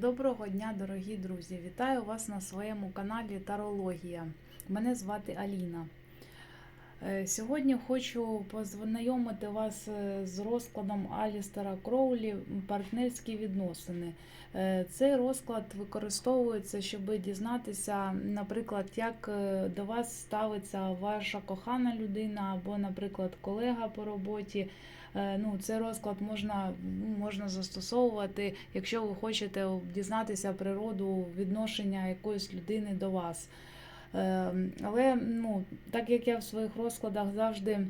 Доброго дня, дорогі друзі! Вітаю вас на своєму каналі Тарологія. Мене звати Аліна. Е, Сьогодні хочу познайомити вас е, з розкладом Алістера Кроулі партнерські відносини. Е, Цей розклад використовується, щоб дізнатися, наприклад, як до вас ставиться ваша кохана людина або, наприклад, колега по роботі. Е, Ну, цей розклад можна, можна застосовувати, якщо ви хочете дізнатися природу відношення якоїсь людини до вас. Е, Але ну, так як я в своїх розкладах завжди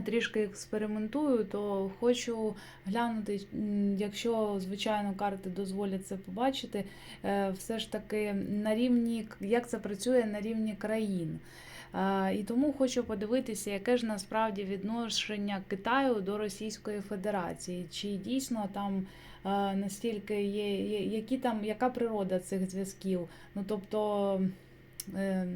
трішки експериментую, то хочу глянути, якщо, звичайно, карти дозволять це побачити, е, все ж таки на рівні, як це працює на рівні країн. Е, І тому хочу подивитися, яке ж насправді відношення Китаю до Російської Федерації. Чи дійсно там е, настільки є, які там, яка природа цих зв'язків? Ну тобто,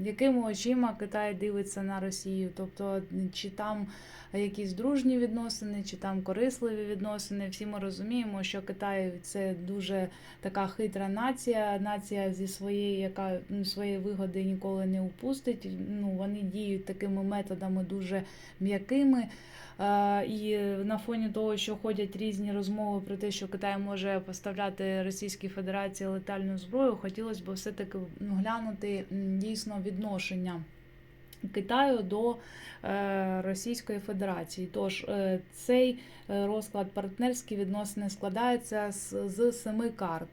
якими очима Китай дивиться на Росію? Тобто, чи там якісь дружні відносини, чи там корисливі відносини? Всі ми розуміємо, що Китай це дуже така хитра нація, нація зі своєї, яка ну, своєї вигоди ніколи не упустить. Ну, вони діють такими методами дуже м'якими. Е, І на фоні того, що ходять різні розмови про те, що Китай може поставляти Російській Федерації летальну зброю, хотілося б все-таки ну, глянути дійсно відношення. Китаю до е, Російської Федерації. Тож е, цей е, розклад партнерські відносини складається з, з семи карт.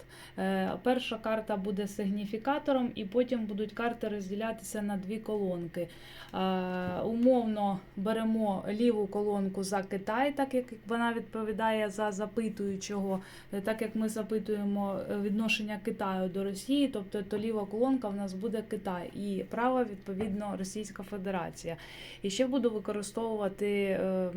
Перша карта буде сигніфікатором, і потім будуть карти розділятися на дві колонки. Умовно беремо ліву колонку за Китай, так як вона відповідає за запитуючого, так як ми запитуємо відношення Китаю до Росії, тобто то ліва колонка в нас буде Китай, і права відповідно Російська Федерація. І ще буду використовувати. е,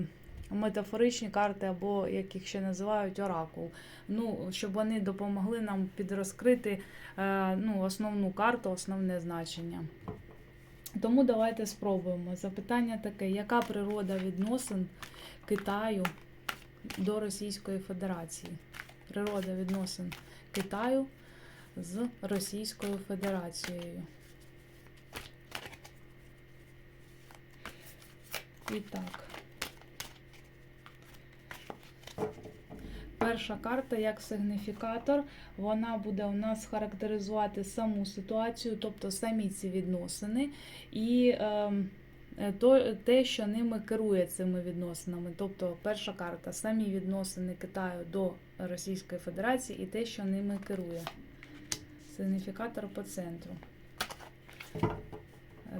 Метафоричні карти, або як їх ще називають оракул. Ну, щоб вони допомогли нам підрозкрити е, ну, основну карту, основне значення. Тому давайте спробуємо. Запитання таке: яка природа відносин Китаю до Російської Федерації? Природа відносин Китаю з Російською Федерацією. І так. Перша карта як сигніфікатор, вона буде у нас характеризувати саму ситуацію, тобто самі ці відносини, і ем, е, то, те, що ними керує цими відносинами. Тобто перша карта самі відносини Китаю до Російської Федерації і те, що ними керує. Сигніфікатор по центру.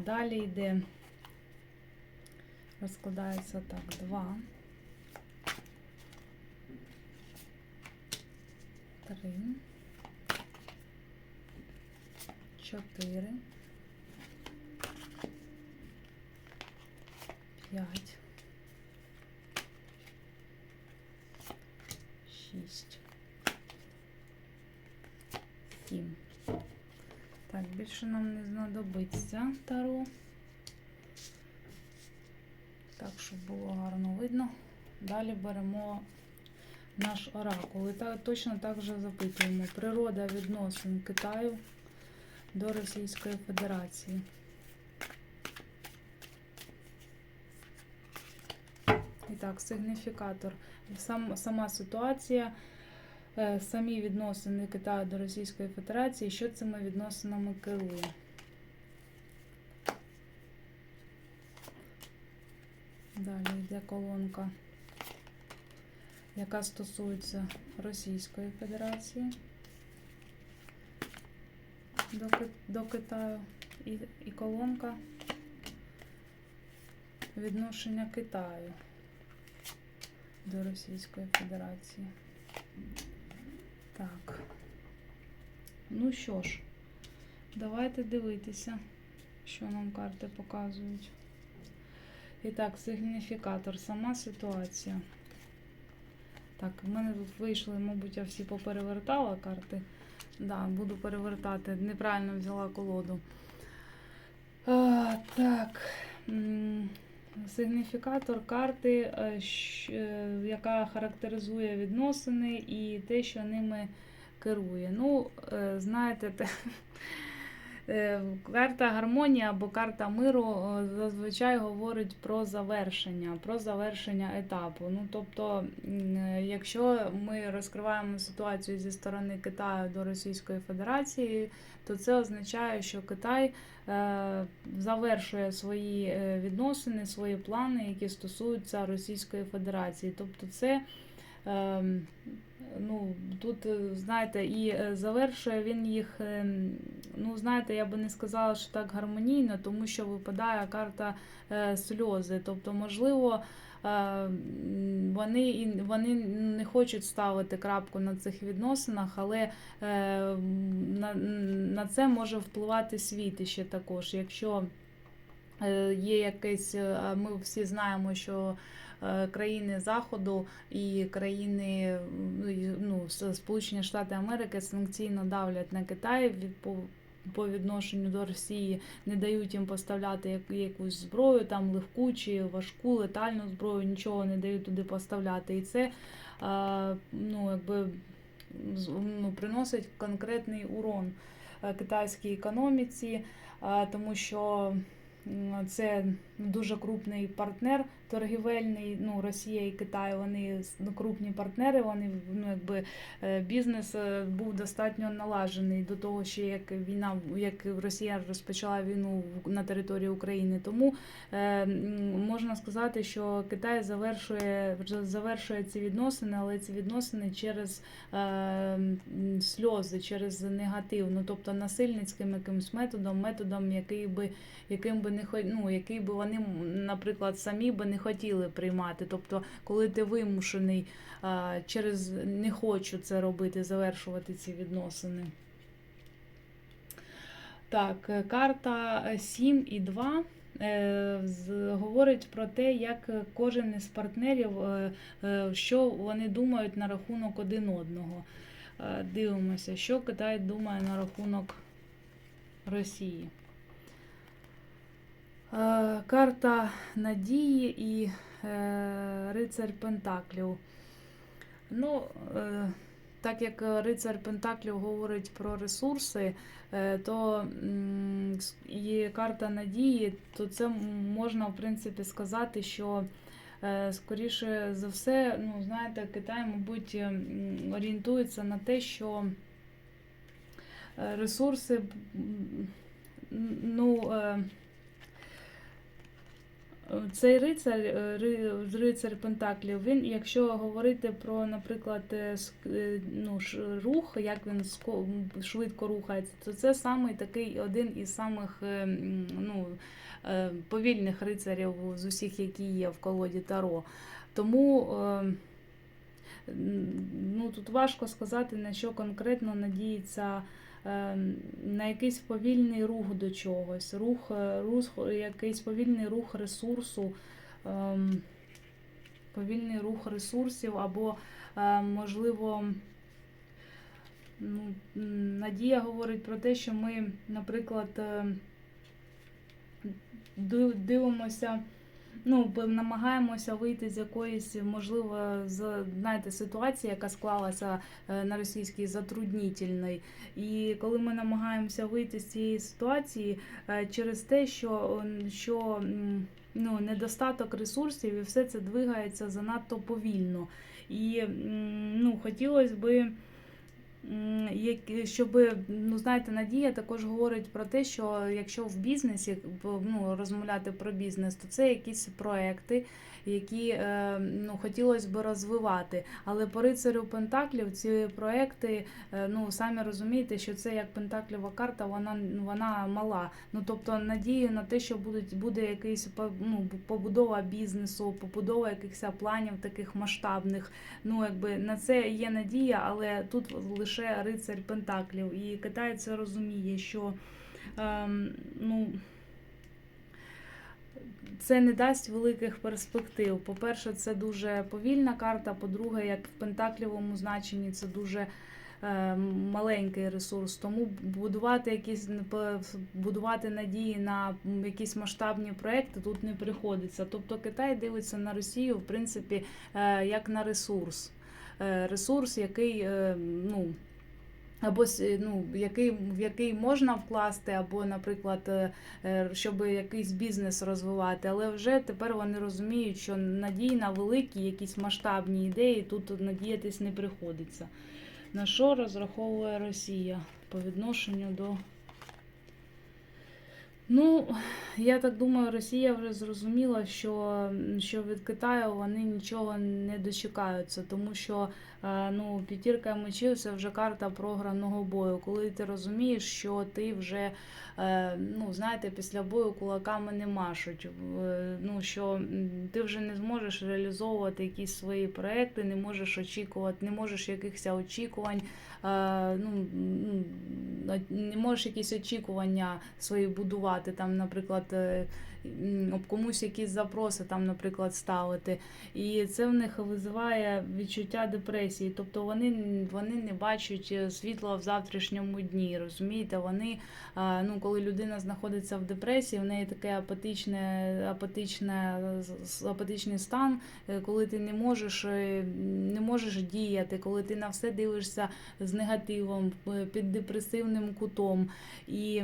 Далі йде, розкладається так, два. Три. Чотири. П'ять. Шість. Сім. Так, більше нам не знадобиться таро. Так, щоб було гарно видно. Далі беремо наш оракул. І так, точно так же запитуємо. Природа відносин Китаю до Російської Федерації. І так, сигніфікатор. Сам, сама ситуація, е, самі відносини Китаю до Російської Федерації, що цими відносинами керує. Далі йде колонка яка стосується Російської Федерації до, до Китаю, і, і колонка відношення Китаю до Російської Федерації. Так. Ну що ж, давайте дивитися, що нам карти показують. І так, сигніфікатор, сама ситуація. Так, в мене тут вийшли, мабуть, я всі поперевертала карти. Да, буду перевертати. Неправильно взяла колоду. А, так. Сигніфікатор карти, е, е, яка характеризує відносини і те, що ними керує. Ну, е, знаєте, те, карта гармонії або карта миру е, зазвичай говорить про завершення, про завершення етапу. Ну, тобто, е, якщо ми розкриваємо ситуацію зі сторони Китаю до Російської Федерації, то це означає, що Китай е, завершує свої е, відносини, свої плани, які стосуються Російської Федерації. Тобто, це ну, тут, е, знаєте, і е, завершує він їх, ем, ну, знаєте, я би не сказала, що так гармонійно, тому що випадає карта е, сльози. Тобто, можливо, вони, вони не хочуть ставити крапку на цих відносинах, але на, на це може впливати світ іще також. Якщо є якесь, е, ми всі знаємо, що е, країни Заходу і країни ну, ну, Сполучені Штати Америки санкційно давлять на Китай по, відношенню до Росії, не дають їм поставляти якусь зброю, там легку чи важку летальну зброю, нічого не дають туди поставляти. І це е, ну, якби, ну, приносить конкретний урон е, китайській економіці, е, тому що м, це дуже крупний партнер торгівельний. Ну, Росія і Китай вони ну, крупні партнери. Вони ну, якби е, бізнес е, був достатньо налажений до того, ще як війна, як Росія розпочала війну на території України. Тому е, можна сказати, що Китай завершує завершує ці відносини, але ці відносини через е, сльози, через негатив, ну тобто насильницьким якимось методом, методом, який би яким би не ну, який би вони, м, наприклад, самі би не хотіли приймати. Тобто, коли ти вимушений через не хочу це робити, завершувати ці відносини. Так, е, карта 7 і 2 е, говорить про те, як кожен із партнерів, е, е, що вони думають на рахунок один одного. Е, Дивимося, що Китай думає на рахунок Росії. Е, Карта надії і е, рицарь Пентаклів. Ну, е, так як рицар Пентаклів говорить про ресурси, то і карта надії, то це можна, в принципі, сказати, що скоріше за все, ну, знаєте, Китай, мабуть, орієнтується на те, що ресурси, ну. Цей рицар, е, рицар Пентаклів, він, якщо говорити про, наприклад, е, е, ну, рух, як він швидко рухається, то це самий такий один із самих ну, повільних рицарів з усіх, які є в колоді Таро. Тому ну, тут важко сказати, на що конкретно надіється на якийсь повільний рух до чогось, рух, е, рух якийсь повільний рух ресурсу, ем, повільний рух ресурсів, або, е, можливо, ну, Надія говорить про те, що ми, наприклад, е, дивимося. Ну, намагаємося вийти з якоїсь, можливо, з знаєте, ситуації, яка склалася е, на російській затруднітельної. І коли ми намагаємося вийти з цієї ситуації е, через те, що, що ну, недостаток ресурсів і все це двигається занадто повільно. І ну, хотілося би. Щоб, ну знаєте, Надія також говорить про те, що якщо в бізнесі ну, розмовляти про бізнес, то це якісь проекти, які е, ну, хотілося б розвивати. Але по рицарю Пентаклів ці проекти, е, ну самі розумієте, що це як Пентаклєва карта, вона, вона мала. Ну тобто надію на те, що будуть, буде якийсь ну, побудова бізнесу, побудова якихось планів таких масштабних. Ну, якби на це є надія, але тут лише рицарь Пентаклів. І Китай це розуміє, що ем, ну, це не дасть великих перспектив. По-перше, це дуже повільна карта. По-друге, як в пентаклівому значенні, це дуже е, маленький ресурс. Тому будувати якісь будувати надії на якісь масштабні проекти тут не приходиться. Тобто Китай дивиться на Росію, в принципі, е, як на ресурс. Е, Ресурс, який ну, Або ну, який, в який можна вкласти, або, наприклад, е, е, щоб якийсь бізнес розвивати. Але вже тепер вони розуміють, що надій на великі, якісь масштабні ідеї тут надіятись не приходиться. На що розраховує Росія по відношенню до. Ну, я так думаю, Росія вже зрозуміла, що, що від Китаю вони нічого не дочекаються, тому що е, ну, п'ятірка мечів це вже карта програного бою. Коли ти розумієш, що ти вже, е, ну, знаєте, після бою кулаками не машуть. Е, Ну, що ти вже не зможеш реалізовувати якісь свої проекти, не можеш очікувати, не можеш якихось очікувань. Е, Ну, не можеш якісь очікування свої будувати, там, наприклад, е, об комусь якісь запроси, там, наприклад, ставити. І це в них визиває відчуття депресії. Тобто вони, вони не бачать е, світла в завтрашньому дні. Розумієте, вони, ну, коли людина знаходиться в депресії, в неї таке апатичне, апатичне, апатичний стан, е, коли ти не можеш, е, не можеш діяти, коли ти на все дивишся з негативом, під депресивним кутом. І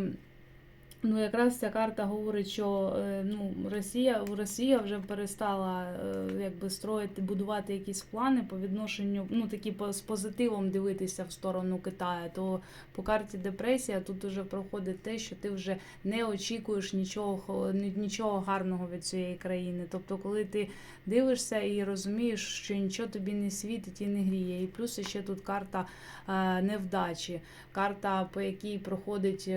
ну, якраз ця карта говорить, що е, ну, Росія, Росія вже перестала е, якби строїти, будувати якісь плани по відношенню, ну такі по- з позитивом дивитися в сторону Китаю. То по карті депресія тут вже проходить те, що ти вже не очікуєш нічого, нічого гарного від цієї країни. Тобто, коли ти дивишся і розумієш, що нічого тобі не світить і не гріє. І плюс ще тут карта е, невдачі, карта, по якій проходить.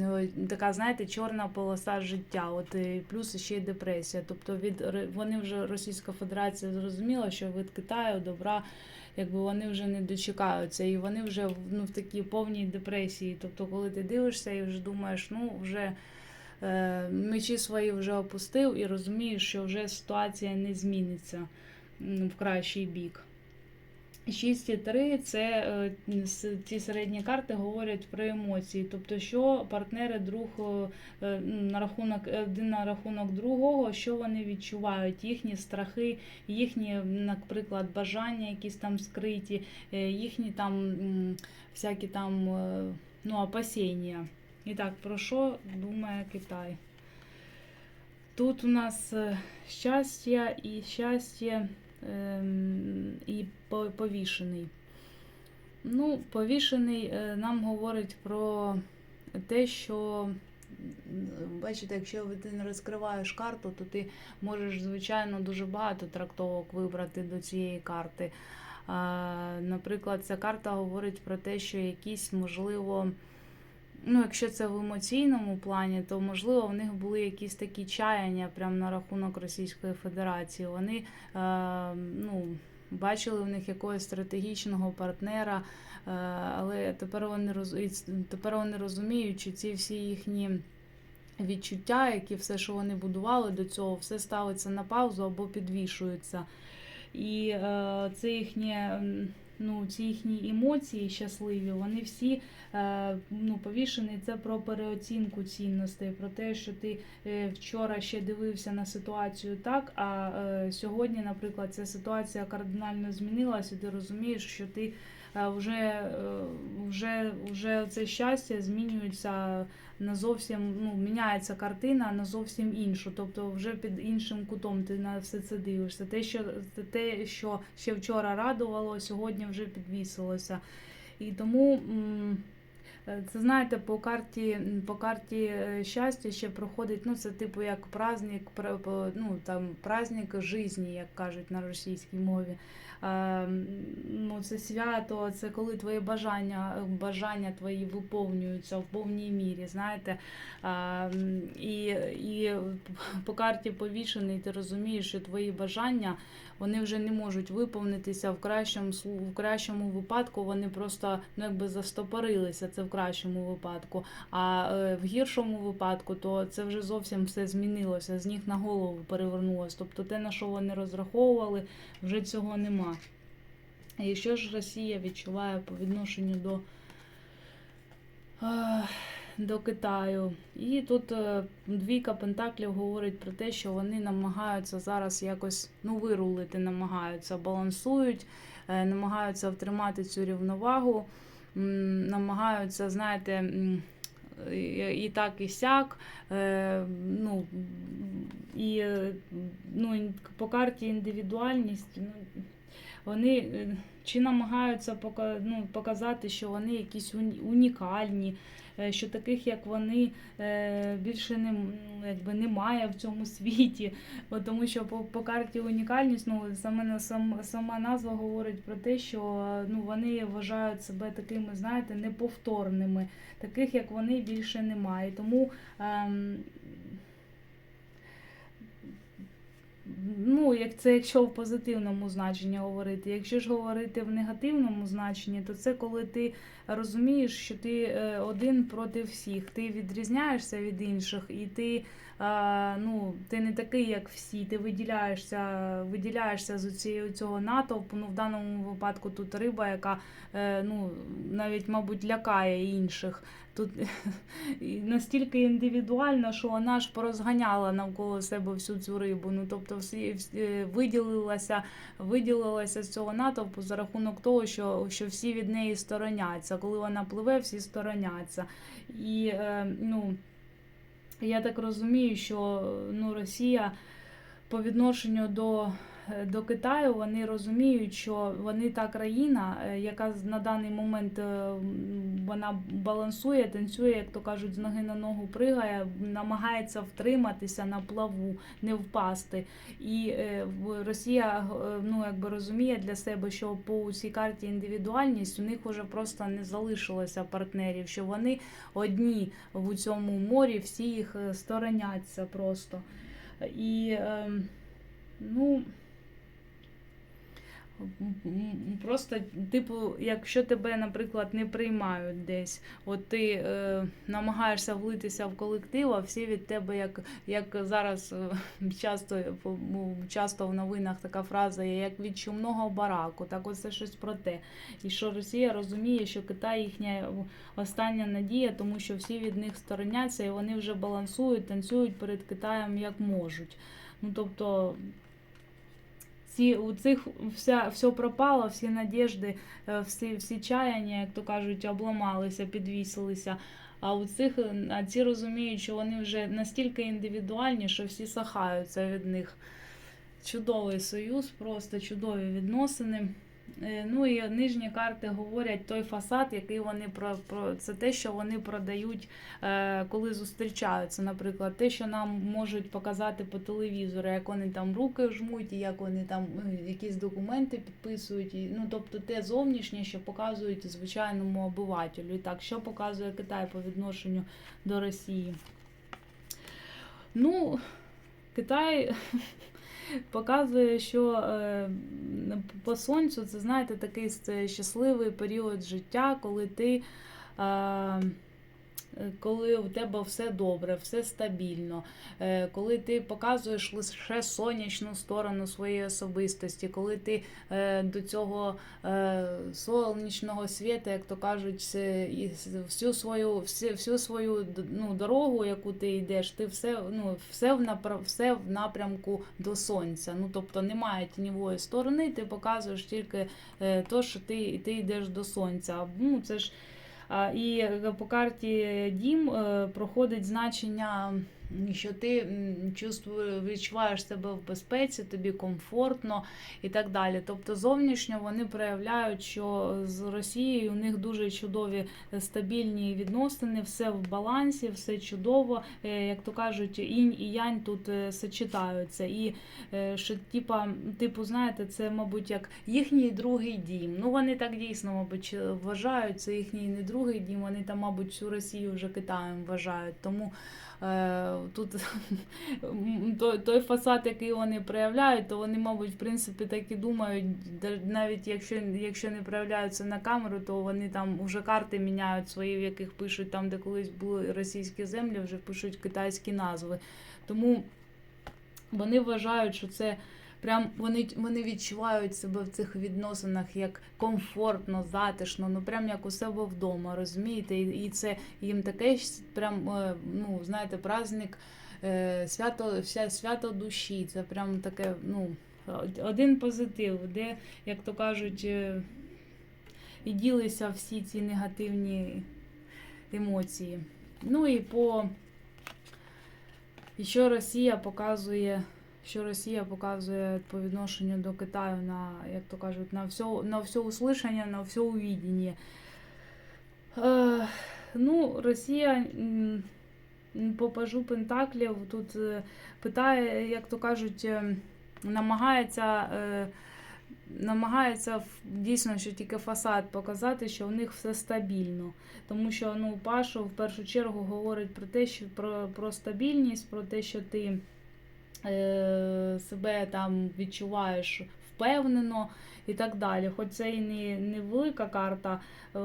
Е, ну, Така, знаєте, чорна полоса життя, от і плюс ще й депресія. Тобто від вони вже Російська Федерація зрозуміла, що від Китаю добра, якби вони вже не дочекаються, і вони вже ну, в такій повній депресії. Тобто, коли ти дивишся і вже думаєш, ну вже е, мечі свої вже опустив і розумієш, що вже ситуація не зміниться в кращий бік. 6,3 це е, ці середні карти говорять про емоції, тобто, що партнери друг е, е, на рахунок один на рахунок другого, що вони відчувають, їхні страхи, їхні, наприклад, бажання, якісь там скриті, е, їхні там всякі там е, ну, опасіння. І так, про що думає Китай? Тут у нас е, щастя і щастя і повішений. Ну, повішений е, нам говорить про те, що, бачите, якщо ти не розкриваєш карту, то ти можеш, звичайно, дуже багато трактовок вибрати до цієї карти. Наприклад, ця карта говорить про те, що якісь, можливо, ну, якщо це в емоційному плані, то можливо в них були якісь такі чаяння прямо на рахунок Російської Федерації. Вони е, ну, бачили в них якогось стратегічного партнера, е, але тепер вони роз... тепер вони розуміють, що ці всі їхні. Відчуття, які все, що вони будували до цього, все ставиться на паузу або підвішується. І е, це їхнє, ну, ці їхні емоції щасливі, вони всі е, ну, повішені. це про переоцінку цінностей, про те, що ти е, вчора ще дивився на ситуацію так, а е, сьогодні, наприклад, ця ситуація кардинально змінилася, ти розумієш, що ти вже, е, вже, вже це щастя змінюється на зовсім ну, міняється картина на зовсім іншу, тобто вже під іншим кутом ти на все це дивишся. Те, що те, що ще вчора радувало, сьогодні вже підвісилося. І тому. Е, Це знаєте, по карті, по карті е, щастя ще проходить, ну це типу як праздник, ну там праздник житті, як кажуть на російській мові. Е, Ну, це свято, це коли твої бажання, бажання твої виповнюються в повній мірі, знаєте. І, і по карті повішений, ти розумієш, що твої бажання вони вже не можуть виповнитися в кращому в кращому випадку. Вони просто ну якби застопорилися. Це в кращому випадку. А е, в гіршому випадку, то це вже зовсім все змінилося. З ніг на голову перевернулося. Тобто те, на що вони розраховували, вже цього нема. І що ж Росія відчуває по відношенню до, е, до Китаю? І тут е, двійка пентаклів говорить про те, що вони намагаються зараз якось ну, вирулити, намагаються, балансують, намагаються втримати цю рівновагу. Намагаються, знаєте, і, так, і сяк. Е, ну, і ну, по карті індивідуальність. Ну, вони е, чи намагаються ну, показати, що вони якісь уні- унікальні, що таких, як вони, е, більше не, якби немає в цьому світі. Тому що по, по карті унікальність, ну, саме, сам, сама назва говорить про те, що е, ну, вони вважають себе такими, знаєте, неповторними. Таких, як вони, більше немає. Тому ем, Ну, як це якщо в позитивному значенні говорити. Якщо ж говорити в негативному значенні, то це коли ти розумієш, що ти е, один проти всіх. Ти відрізняєшся від інших, і ти, ну, ти не такий, як всі. Ти виділяєшся, виділяєшся з цієї цього натовпу. Ну, в даному випадку тут риба, яка е, ну, навіть, мабуть, лякає інших. Тут настільки індивідуально, що вона ж порозганяла навколо себе всю цю рибу. Ну тобто всі, е, виділилася, виділилася з цього натовпу за рахунок того, що, що всі від неї стороняться. Коли вона пливе, всі стороняться. І е, ну, я так розумію, що ну, Росія по відношенню до, до Китаю вони розуміють, що вони та країна, е, яка на даний момент е, вона балансує, танцює, як то кажуть, з ноги на ногу пригає, намагається втриматися на плаву, не впасти. І е, Росія е, ну, якби розуміє для себе, що по цій карті індивідуальність у них вже просто не залишилося партнерів, що вони одні в цьому морі, всі їх е, стороняться просто. І ем, ну. Просто, типу, якщо тебе, наприклад, не приймають десь, от ти е, намагаєшся влитися в колектив, а всі від тебе, як, як зараз е, часто, ну, часто в новинах така фраза є, як від чумного бараку, так оце щось про те. І що Росія розуміє, що Китай їхня остання надія, тому що всі від них стороняться і вони вже балансують, танцюють перед Китаєм як можуть. Ну тобто ці, у цих вся, все пропало, всі надіжди, е, всі, всі чаяння, як то кажуть, обламалися, підвісилися. А у цих е, а ці розуміють, що вони вже настільки індивідуальні, що всі сахаються від них. Чудовий союз, просто чудові відносини. Е, Ну і нижні карти говорять той фасад, який вони про, про це те, що вони продають, е, коли зустрічаються. Наприклад, те, що нам можуть показати по телевізору, як вони там руки жмуть, і як вони там е, якісь документи підписують. Ну тобто те зовнішнє, що показують звичайному обивателю. І так, що показує Китай по відношенню до Росії? Ну, Китай показує, що е, по сонцю це знаєте такий щасливий період життя, коли ти. Е, коли у тебе все добре, все стабільно, е, коли ти показуєш лише сонячну сторону своєї особистості, коли ти е, до цього сонячного світу, як то кажуть, всю свою, всю, свою ну, дорогу, яку ти йдеш, ти все, ну, все, в все в напрямку до сонця. Ну, тобто немає тіньової сторони, ти показуєш тільки то, що ти, ти йдеш до сонця. Ну, це ж І е, по карті дім е, проходить значення, що ти м, чувствує- відчуваєш себе в безпеці, тобі комфортно і так далі. Тобто зовнішньо вони проявляють, що з Росією у них дуже чудові е, стабільні відносини, все в балансі, все чудово. Е, Як то кажуть, інь і янь тут е, сочетаються. І що, типа, типу, знаєте, це, мабуть, як їхній другий дім. Ну, вони так дійсно, мабуть, вважають, це їхній не другий дім, вони там, мабуть, всю Росію вже Китаєм вважають. Тому тут той, фасад, який вони проявляють, то вони, мабуть, в принципі, так і думають, навіть якщо, якщо не проявляються на камеру, то вони там вже карти міняють свої, в яких пишуть там, де колись були російські землі, вже пишуть китайські назви. Тому вони вважають, що це прям вони, вони відчувають себе в цих відносинах як комфортно, затишно, ну прям як у себе вдома, розумієте? І, це їм таке прям, е, ну, знаєте, праздник, е, свято, свято душі. Це прям таке, ну, один позитив, де, як то кажуть, е, і ділися всі ці негативні емоції. Ну і по і що Росія показує, що Росія показує по відношенню до Китаю на, як то кажуть, на все, на все услышання, на все увідіння. Е, ну, Росія по пажу Пентаклів тут е, питає, як то кажуть, е, намагається. Е, намагається дійсно, що тільки фасад показати, що в них все стабільно. Тому що ну, Пашу в першу чергу говорить про те, що про, про стабільність, про те, що ти себе там відчуваєш впевнено і так далі. Хоч це і не, не велика карта, е,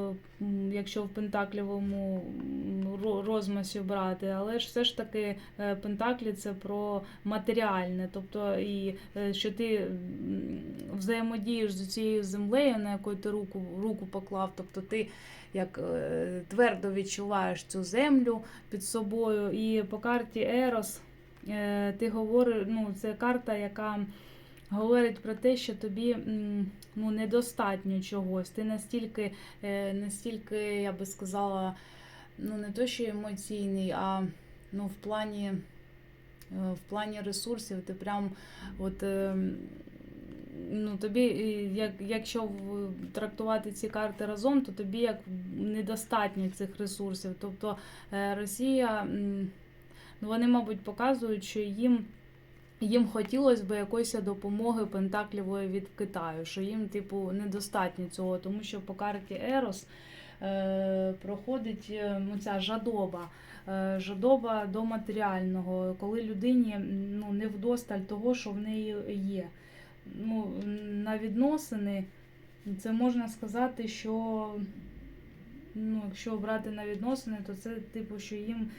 якщо в пентаклівому розмасі брати, але ж все ж таки е, пентаклі це про матеріальне, тобто і е, що ти взаємодієш з цією землею, на яку ти руку, руку поклав, тобто ти як е, твердо відчуваєш цю землю під собою. І по карті Ерос е, ти говориш, ну, це карта, яка говорить про те, що тобі ну, недостатньо чогось. Ти настільки, е, настільки, я би сказала, ну не то, що емоційний, а ну, в плані. е, В плані ресурсів ти прям от е, ну, тобі, е, як, якщо трактувати ці карти разом, то тобі як недостатньо цих ресурсів. Тобто е, Росія, ну, вони, мабуть, показують, що їм. Їм хотілося б якоїсь допомоги Пентаклівої від Китаю, що їм, типу, недостатньо цього, тому що по карті Ерос е, проходить е, ну, ця жадоба. Е, жадоба до матеріального, коли людині ну, не вдосталь того, що в неї є. Ну, на відносини це можна сказати, що ну, якщо брати на відносини, то це типу, що їм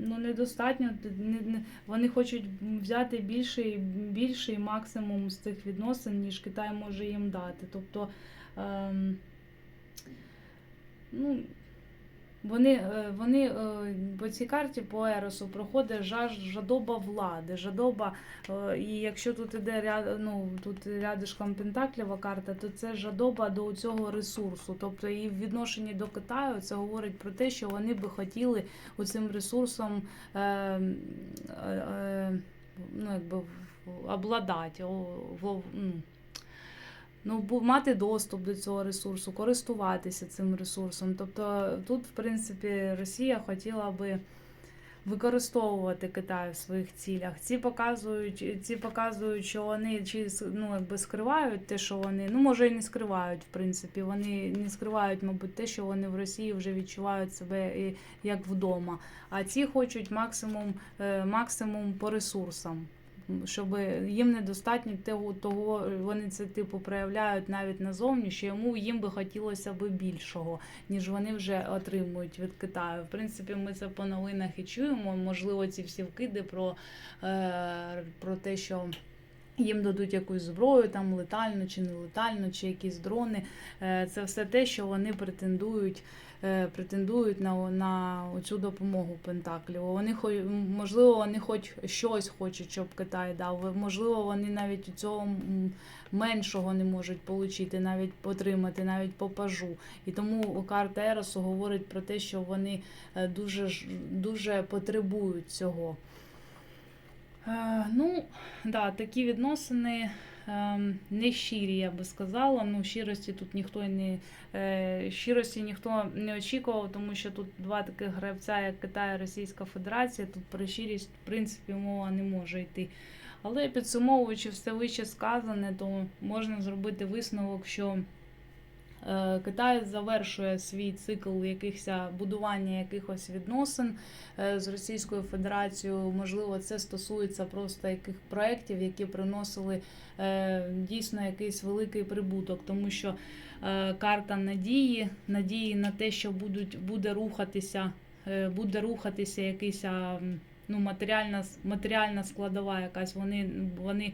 ну, недостатньо. не- не- Вони хочуть взяти більший, більший максимум з цих відносин, ніж Китай може їм дати. Тобто ем, ну, вони, е, вони е, по цій карті по Еросу проходить жаж, жадоба влади, жадоба, е, і якщо тут іде ряд, ну, тут рядишком Пентаклєва карта, то це жадоба до цього ресурсу. Тобто і в відношенні до Китаю це говорить про те, що вони би хотіли цим ресурсом е, е, ну, якби, обладати, о, во- ну, ну, мати доступ до цього ресурсу, користуватися цим ресурсом. Тобто тут, в принципі, Росія хотіла би використовувати Китай в своїх цілях. Ці показують, ці показують, що вони чи ну, якби скривають те, що вони, ну може і не скривають, в принципі. Вони не скривають, мабуть, те, що вони в Росії вже відчувають себе і- як вдома. А ці хочуть максимум, е, максимум по ресурсам щоб їм недостатньо того, того вони це типу проявляють навіть назовні, що йому їм би хотілося би більшого, ніж вони вже отримують від Китаю. В принципі, ми це по новинах і чуємо. Можливо, ці всі вкиди про, е, про те, що. Їм дадуть якусь зброю, там летальну чи не летальну, чи якісь дрони. Е, Це все те, що вони претендують, е, претендують на, на цю допомогу Пентакліву. Вони можливо, вони хоч щось хочуть, щоб Китай дав. Можливо, вони навіть у цього меншого не можуть отримати, навіть отримати, навіть по пажу. І тому карта Еросу говорить про те, що вони е, дуже дуже потребують цього. Е, Ну, да, такі відносини ем, не щирі, я би сказала. Ну, щирості тут ніхто не е, щирості ніхто не очікував, тому що тут два таких гравця, як Китай і Російська Федерація. Тут про щирість, в принципі, мова не може йти. Але підсумовуючи все вище сказане, то можна зробити висновок, що Китай завершує свій цикл якихось будування якихось відносин е, з Російською Федерацією. Можливо, це стосується просто яких проєктів, які приносили е, дійсно якийсь великий прибуток, тому що е, карта надії, надії на те, що будуть буде рухатися, е, буде рухатися якийсь. Ну, матеріальна, матеріальна складова якась. Вони, вони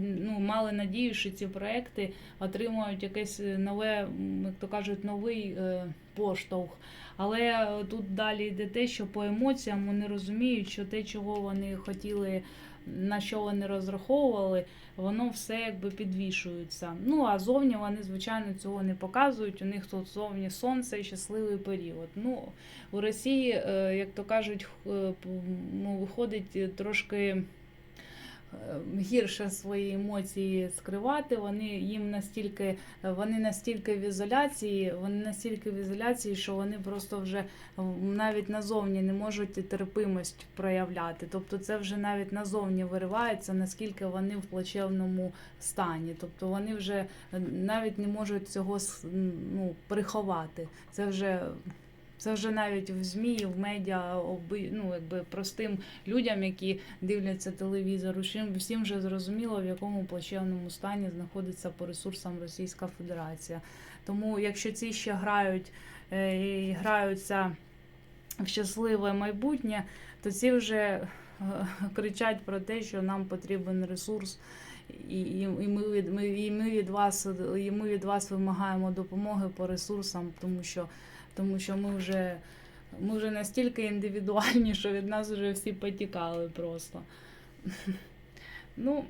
ну, мали надію, що ці проекти отримують якесь е, нове, як то кажуть, новий е, поштовх. Але е, тут далі йде те, що по емоціям вони розуміють, що те, чого вони хотіли на що вони розраховували, воно все якби підвішується. Ну а зовні вони, звичайно, цього не показують. У них тут зовні сонце і щасливий період. Ну, у Росії, е, як то кажуть, е, ну, виходить е, трошки гірше свої емоції скривати. Вони їм настільки, вони настільки в ізоляції, вони настільки в ізоляції, що вони просто вже навіть назовні не можуть терпимость проявляти. Тобто це вже навіть назовні виривається, наскільки вони в плачевному стані. Тобто вони вже е, навіть не можуть цього ну, приховати. Це вже. Це вже навіть в ЗМІ, в медіа, ну, якби простим людям, які дивляться телевізор, усім, всім вже зрозуміло, в якому плачевному стані знаходиться по ресурсам Російська Федерація. Тому, якщо ці ще грають е, і граються в щасливе майбутнє, то ці вже е, кричать про те, що нам потрібен ресурс. І, і, і, ми від, ми, і ми від вас і ми від вас вимагаємо допомоги по ресурсам, тому що, тому що ми вже ми вже настільки індивідуальні, що від нас вже всі потікали просто. Ну,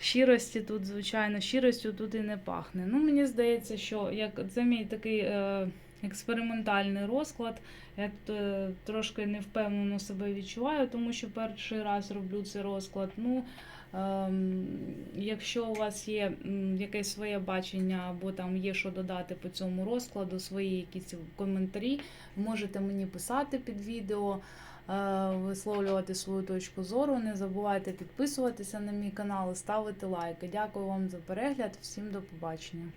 щирості тут, звичайно, щиростю тут і не пахне. Ну, мені здається, що як це мій такий е, експериментальний розклад. Я е, трошки невпевнено себе відчуваю, тому що перший раз роблю цей розклад. Ну, якщо у вас є якесь своє бачення або там є що додати по цьому розкладу, свої якісь коментарі, можете мені писати під відео, е, висловлювати свою точку зору. Не забувайте підписуватися на мій канал і ставити лайки. Дякую вам за перегляд. Всім до побачення.